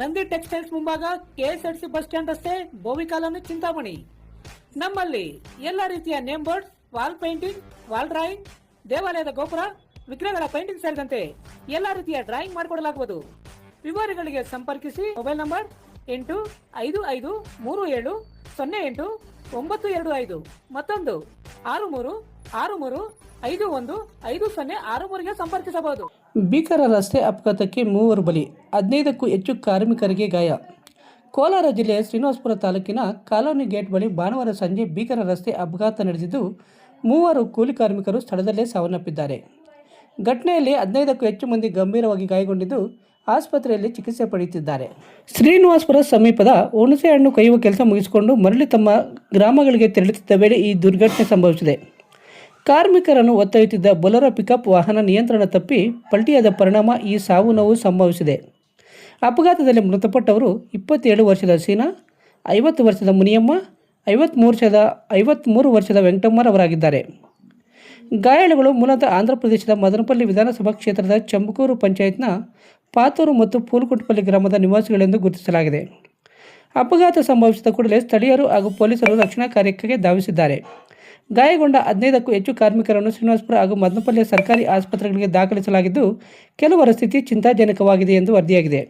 Nandi textiles ಮುಂಭಾಗ KSRC bus stand ರಸ್ತೆ, Bhovi colony, Chintamani. ನಮ್ಮಲ್ಲಿ ಎಲ್ಲ ರೀತಿಯ name board wall painting, wall drawing, ದೇವಾಲಯದ ಗೋಪುರ, ವಿಗ್ರಹಗಳ ಪೇಂಟಿಂಗ್ ಸೇರಿದಂತೆ ಎಲ್ಲ ರೀತಿಯ ಡ್ರಾಯಿಂಗ್ ಮಾಡಿಕೊಡಲಾಗುವುದು. ವಿವರಗಳಿಗೆ ಸಂಪರ್ಕಿಸಿ ಮೊಬೈಲ್ ನಂಬರ್ ಎಂಟು ಐದು ಐದು ಮೂರು ಏಳು ಸೊನ್ನೆ ಎಂಟು ಒಂಬತ್ತು ಎರಡು ಐದು. ಮತ್ತೊಂದು ಆರು ಮೂರು ಆರು ಮೂರು ಐದು ಒಂದು, ಐದು ಸೊನ್ನೆ ಆರು ಮೂರಿಗೆ ಸಂಪರ್ಕಿಸಬಹುದು. ಭೀಕರ ರಸ್ತೆ ಅಪಘಾತಕ್ಕೆ ಮೂವರು ಬಲಿ, ಹದಿನೈದಕ್ಕೂ ಹೆಚ್ಚು ಕಾರ್ಮಿಕರಿಗೆ ಗಾಯ. ಕೋಲಾರ ಜಿಲ್ಲೆಯ ಶ್ರೀನಿವಾಸಪುರ ತಾಲೂಕಿನ ಕಾಲೋನಿ ಗೇಟ್ ಬಳಿ ಭಾನುವಾರ ಸಂಜೆ ಭೀಕರ ರಸ್ತೆ ಅಪಘಾತ ನಡೆದಿದ್ದು, ಮೂವರು ಕೂಲಿ ಕಾರ್ಮಿಕರು ಸ್ಥಳದಲ್ಲೇ ಸಾವನ್ನಪ್ಪಿದ್ದಾರೆ. ಘಟನೆಯಲ್ಲಿ ಹದಿನೈದಕ್ಕೂ ಹೆಚ್ಚು ಮಂದಿ ಗಂಭೀರವಾಗಿ ಗಾಯಗೊಂಡಿದ್ದು, ಆಸ್ಪತ್ರೆಯಲ್ಲಿ ಚಿಕಿತ್ಸೆ ಪಡೆಯುತ್ತಿದ್ದಾರೆ. ಶ್ರೀನಿವಾಸಪುರ ಸಮೀಪದ ಹುಣಸೆ ಹಣ್ಣು ಕೊಯ್ಯುವ ಕೆಲಸ ಮುಗಿಸಿಕೊಂಡು ಮರಳಿ ತಮ್ಮ ಗ್ರಾಮಗಳಿಗೆ ತೆರಳುತ್ತಿದ್ದ ವೇಳೆ ಈ ದುರ್ಘಟನೆ ಸಂಭವಿಸಿದೆ. ಕಾರ್ಮಿಕರನ್ನು ಒತ್ತೊಯ್ಯುತ್ತಿದ್ದ ಬೊಲರ ಪಿಕಪ್ ವಾಹನ ನಿಯಂತ್ರಣ ತಪ್ಪಿ ಪಲ್ಟಿಯಾದ ಪರಿಣಾಮ ಈ ಸಾವು ನೋವು ಸಂಭವಿಸಿದೆ. ಅಪಘಾತದಲ್ಲಿ ಮೃತಪಟ್ಟವರು ಇಪ್ಪತ್ತೇಳು ವರ್ಷದ ಸೀನಾ, ಐವತ್ತು ವರ್ಷದ ಮುನಿಯಮ್ಮ ಐವತ್ತ್ಮೂರು ವರ್ಷದ ಐವತ್ತ್ಮೂರು ವರ್ಷದ ವೆಂಕಟಮ್ಮರವರಾಗಿದ್ದಾರೆ. ಗಾಯಾಳುಗಳು ಮೂಲತಃ ಆಂಧ್ರ ಪ್ರದೇಶದ ಮದನಪಲ್ಲಿ ವಿಧಾನಸಭಾ ಕ್ಷೇತ್ರದ ಚಂಬಕೂರು ಪಂಚಾಯತ್ನ ಪಾತೂರು ಮತ್ತು ಪೂಲ್ಕುಟ್ಪಲ್ಲಿ ಗ್ರಾಮದ ನಿವಾಸಿಗಳೆಂದು ಗುರುತಿಸಲಾಗಿದೆ. ಅಪಘಾತ ಸಂಭವಿಸಿದ ಕೂಡಲೇ ಸ್ಥಳೀಯರು ಹಾಗೂ ಪೊಲೀಸರು ರಕ್ಷಣಾ ಕಾರ್ಯಕ್ಕೆ ಧಾವಿಸಿದ್ದಾರೆ. ಗಾಯಗೊಂಡ ಹದಿನೈದಕ್ಕೂ ಹೆಚ್ಚು ಕಾರ್ಮಿಕರನ್ನು ಶ್ರೀನಿವಾಸಪುರ ಹಾಗೂ ಮದನಪಲ್ಲಿಯ ಸರ್ಕಾರಿ ಆಸ್ಪತ್ರೆಗಳಿಗೆ ದಾಖಲಿಸಲಾಗಿದ್ದು, ಕೆಲವರ ಸ್ಥಿತಿ ಚಿಂತಾಜನಕವಾಗಿದೆ ಎಂದು ವರದಿಯಾಗಿದೆ.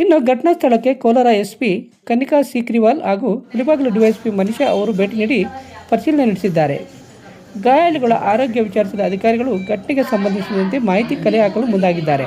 ಇನ್ನು ಘಟನಾ ಸ್ಥಳಕ್ಕೆ ಕೋಲಾರ ಎಸ್ಪಿ ಕನಿಕಾ ಸಿಕ್ರಿವಾಲ್ ಹಾಗೂ ಇಳಿಬಾಗಿಲು ಡಿವೈಎಸ್ಪಿ ಮನೀಷಾ ಅವರು ಭೇಟಿ ನೀಡಿ ಪರಿಶೀಲನೆ ನಡೆಸಿದ್ದಾರೆ. ಗಾಯಾಳುಗಳ ಆರೋಗ್ಯ ವಿಚಾರಿಸಿದ ಅಧಿಕಾರಿಗಳು ಘಟನೆಗೆ ಸಂಬಂಧಿಸಿದಂತೆ ಮಾಹಿತಿ ಕಲೆ ಹಾಕಲು ಮುಂದಾಗಿದ್ದಾರೆ.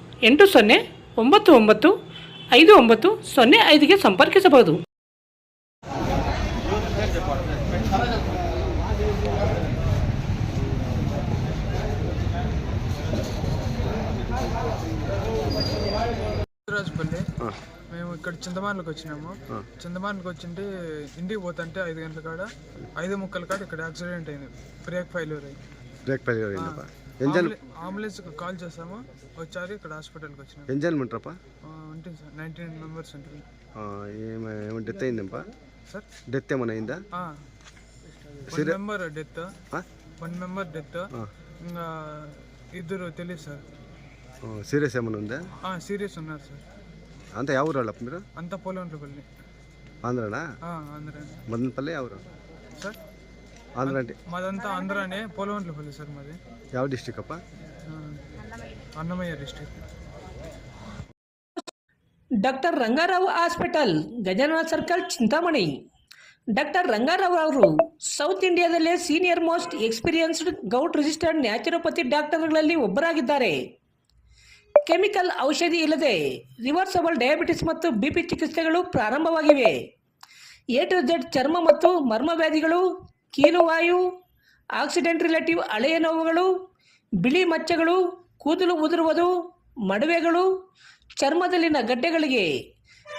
ಎಂಟು ಸೊನ್ನೆ ಒಂಬತ್ತು ಒಂಬತ್ತು ಐದು ಒಂಬತ್ತು ಸೊನ್ನೆ ಐದಿಗೆ ಸಂಪರ್ಕಿಸಬಹುದು. మేము ఇక్కడ చింతమానులకు వచ్చినాము. చింతమానులకు వచ్చింటే ఇంటికి పోతుంటే ఐదు గంటల కాడ ఐదు ముక్కల కాడ ఇక్కడ యాక్సిడెంట్ అయింది. బ్రేక్ ఫెయిల్యూర్ అయింది. బ్రేక్ ఫెయిల్యూర్ అయింది ఎంజాయ్ అంబులెన్స్ కాల్ చేసాము వచ్చారు ఇక్కడ హాస్పిటల్కి వచ్చినాం. ఎంజాయ్ ఉంటారప్పా ఉంటుంది సార్ నైన్టీ నైన్ మెంబర్స్ ఉంటుంది ఏమైనా డెత్ అయిందేంపా సార్? డెత్ ఏమైనా అయిందా? One member death. One member death. ఇంకా ఇద్దరు తెలియదు సార్. సీరియస్ ఏమైనా ఉందా? సీరియస్ ఉన్నారు సార్. అంతా ఎవరు వాళ్ళ మీరు? అంత పోలంట్లపల్లి ఆంధ్రనా? ఆంధ్ర మదనపల్లి ఎవరు సార్? ఆంధ్ర అంటే మాదంతా ఆంధ్రానే పొలవంట్లపల్లి సార్ మాది ಯಾವ డిస్టిక్ అప్ప ఆ, Annamayya district doctor Rangarao hospital Gajanana circle Chintamani doctor Rangarao ಅವರು south ಇಂಡಿಯಾದಲ್ಲೇ senior most experienced gout registered naturopathy ಡಾಕ್ಟರ್ಗಳಲ್ಲಿ ಒಬ್ಬರಾಗಿದ್ದಾರೆ ಕೆಮಿಕಲ್ ಔಷಧಿ ಇಲ್ಲದೆ ರಿವರ್ಸಬಲ್ ಡಯಾಬಿಟಿಸ್ ಮತ್ತು ಬಿಪಿ ಚಿಕಿತ್ಸೆಗಳು ಪ್ರಾರಂಭವಾಗಿವೆ ಎ ಟು ಝೆಡ್ ಚರ್ಮ ಮತ್ತು ಮರ್ಮವ್ಯಾಧಿಗಳು ಕೀಲುವಾಯು ಆಕ್ಸಿಡೆಂಟ್ ರಿಲೇಟಿವ್ ಹಳೆಯ ನೋವುಗಳು, ಬಿಳಿ ಮಚ್ಚೆಗಳು, ಕೂದಲು ಉದುರುವುದು, ಮಡುವೆಗಳು, ಚರ್ಮದಲ್ಲಿನ ಗಡ್ಡೆಗಳಿಗೆ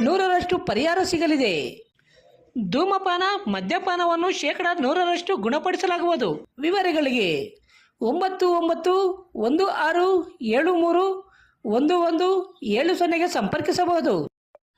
ನೂರರಷ್ಟು ಪರಿಹಾರ ಸಿಗಲಿದೆ. ಧೂಮಪಾನ, ಮದ್ಯಪಾನವನ್ನು ಶೇಕಡ ನೂರರಷ್ಟು ಗುಣಪಡಿಸಲಾಗುವುದು. ವಿವರಗಳಿಗೆ ಒಂಬತ್ತು ಒಂಬತ್ತು ಒಂದು ಆರು ಏಳು ಮೂರು ಒಂದು ಒಂದು ಏಳು ಸೊನ್ನೆಗೆ ಸಂಪರ್ಕಿಸಬಹುದು